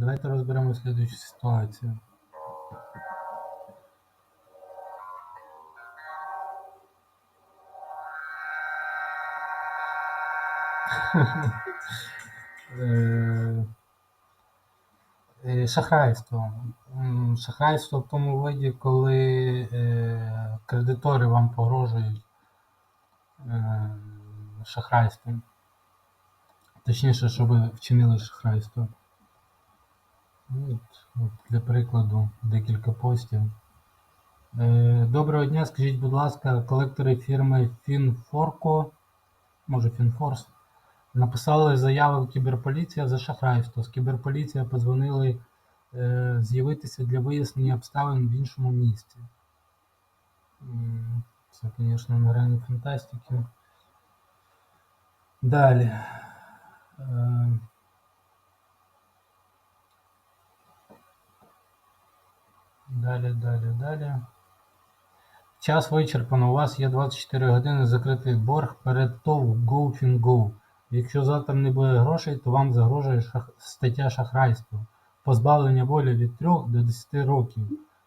Давайте розберемо слідуючу ситуацію. Е, е, Шахрайство. Шахрайство в тому виді, коли е, кредитори вам погрожують е, шахрайством. Точніше, що ви вчинили шахрайство. Для прикладу, декілька постів. Е, Доброго дня, скажіть, будь ласка, колектори фірми Фінфорко, може Фінфорс, написали заяву кіберполіція за шахрайство. З кіберполіція подзвонили е, з'явитися для вияснення обставин в іншому місці. Це, звісно, на грані фантастики. Далі. Е, Далі, далі, далі. Час вичерпано. У вас є 24 години закритий борг перед ТОВ GoFinGo. Якщо завтра не буде грошей, то вам загрожує шах... стаття шахрайства. Позбавлення волі від 3 до 10 років.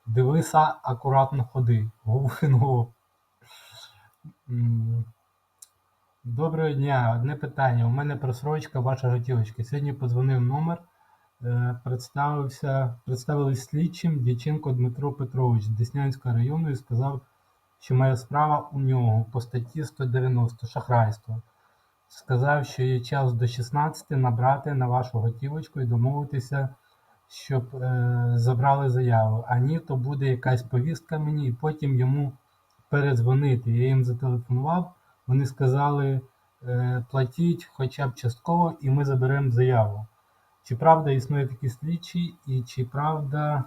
Дивися, акуратно ходи. GoFinGo. Доброго дня. Одне питання. У мене просрочка ваша готівочка. Сьогодні подзвонив номер. Е, представився, представились слідчим Дяченко Дмитро Петрович з Деснянського району і сказав, що моя справа у нього по статті 190 шахрайство. Сказав, що є час до 16 набрати на вашу готівочку і домовитися, щоб е, забрали заяву. А ні, то буде якась повістка мені, і потім йому передзвонити. Я їм зателефонував, вони сказали, е, платіть хоча б частково, і ми заберемо заяву. Чи правда існує такі слідчі, і чи правда,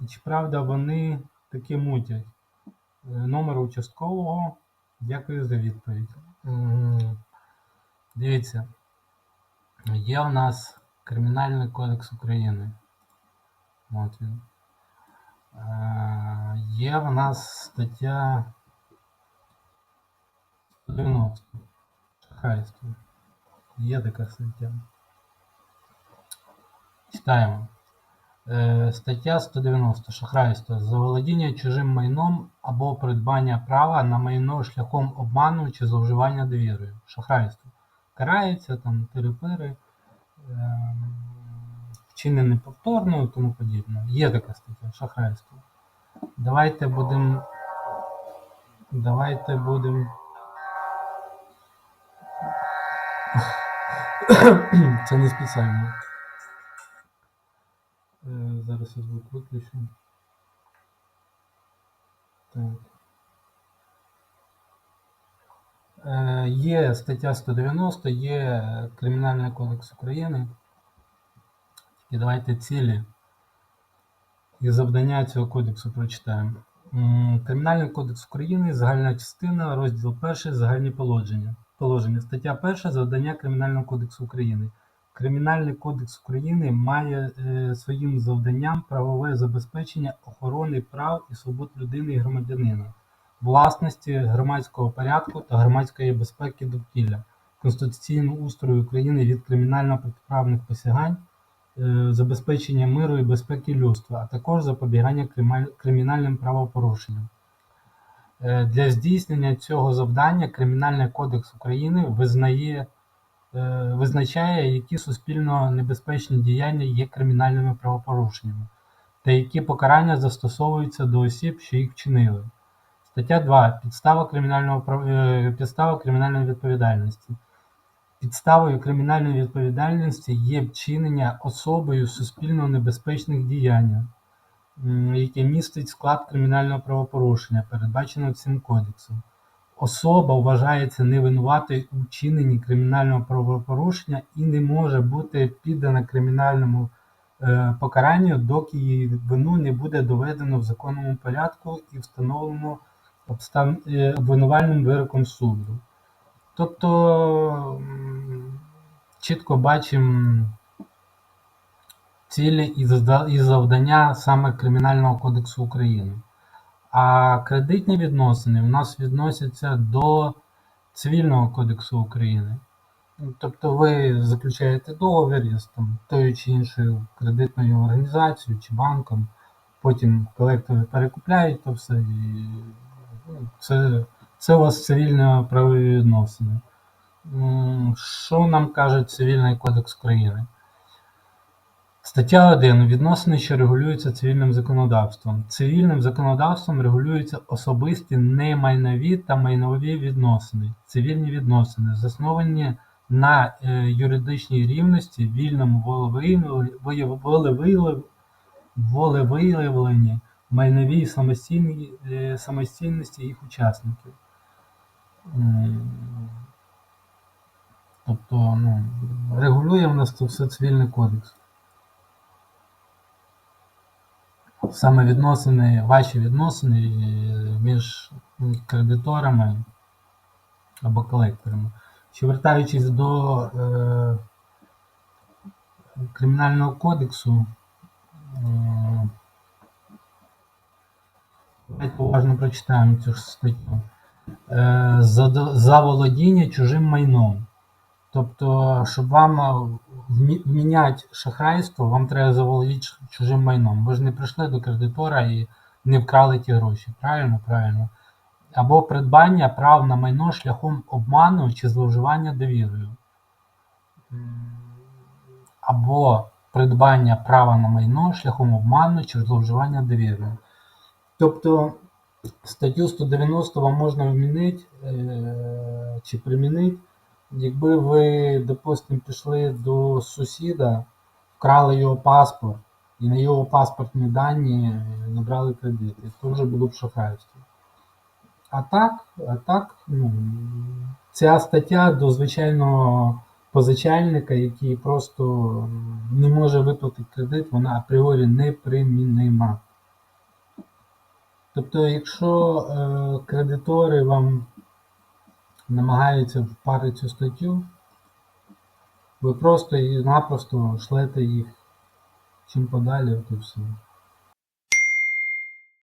і чи правда вони таки мутять? Е, Номер участкового. Дякую за відповідь. Дивіться, є в нас Кримінальний кодекс України. От він. Е, Є в нас стаття 190. Шахрайство. Є така стаття. Читаємо. Е, Стаття 190. Шахрайство. Заволодіння чужим майном або придбання права на майно шляхом обману чи зловживання довірою. Шахрайство. Карається там терепири, ем, вчинене повторно і тому подібне. Є така стаття. Шахрайство. Давайте будемо. Давайте будемо. Це не спеціально. Е, Зараз я звук виключу. Так. Е, Є стаття 190, є Кримінальний кодекс України. Тільки давайте цілі і завдання цього кодексу прочитаємо. Кримінальний кодекс України, загальна частина, розділ 1, загальні положення. Положення. Стаття 1 завдання Кримінального кодексу України. Кримінальний кодекс України має е, своїм завданням правове забезпечення охорони прав і свобод людини і громадянина, власності, громадського порядку та громадської безпеки довкілля, конституційного устрою України від кримінально-протиправних посягань, е, забезпечення миру і безпеки людства, а також запобігання кримінальним правопорушенням. Е, Для здійснення цього завдання Кримінальний кодекс України визнає, визначає, які суспільно небезпечні діяння є кримінальними правопорушеннями, та які покарання застосовуються до осіб, що їх вчинили. Стаття 2. Підстава е, підстава кримінальної відповідальності. Підставою кримінальної відповідальності є вчинення особою суспільно небезпечних діянь, яке містить склад кримінального правопорушення, передбаченого цим кодексом. Особа вважається невинуватою у вчиненні кримінального правопорушення і не може бути піддана кримінальному е, покаранню, доки її вину не буде доведено в законному порядку і встановлено обстав... е, обвинувальним вироком суду. Тобто чітко бачимо цілі і завдання саме Кримінального кодексу України. А кредитні відносини у нас відносяться до Цивільного кодексу України. Тобто ви заключаєте договір із там, тою чи іншою кредитною організацією чи банком, потім колектори перекупляють то все і ну, це, це у вас цивільно-правові відносини. Що нам каже Цивільний кодекс України? Стаття 1. Відносини, що регулюються цивільним законодавством. Цивільним законодавством регулюються особисті немайнові та майнові відносини. Цивільні відносини, засновані на е, юридичній рівності, вільному волевиявленні, майновій е, самостійності їх учасників. Тобто, ну, регулює в нас це все цивільний кодекс. Саме відносини, ваші відносини е, між кредиторами або колекторами. Що вертаючись до е, Кримінального кодексу, е, уважно прочитаємо цю ж статтю. Е, за, за володіння чужим майном. Тобто, щоб вам е, вміняти шахрайство, вам треба заволодіти чужим майном. Ви ж не прийшли до кредитора і не вкрали ті гроші. Правильно? Правильно. Або придбання прав на майно шляхом обману чи зловживання довірою. Або придбання права на майно шляхом обману чи зловживання довірою. Тобто статтю 190 вам можна вмінити е, чи примінити, якби ви, допустимо, пішли до сусіда, вкрали його паспорт і на його паспортні дані набрали кредити. Це вже було б шахрайство. А так, а так, ну, ця стаття до звичайного позичальника, який просто не може виплатити кредит, вона апріорі непримінима. Тобто, якщо е, кредитори вам намагаються впарити цю статтю, ви просто і напросто шлете їх чим подалі, от і все.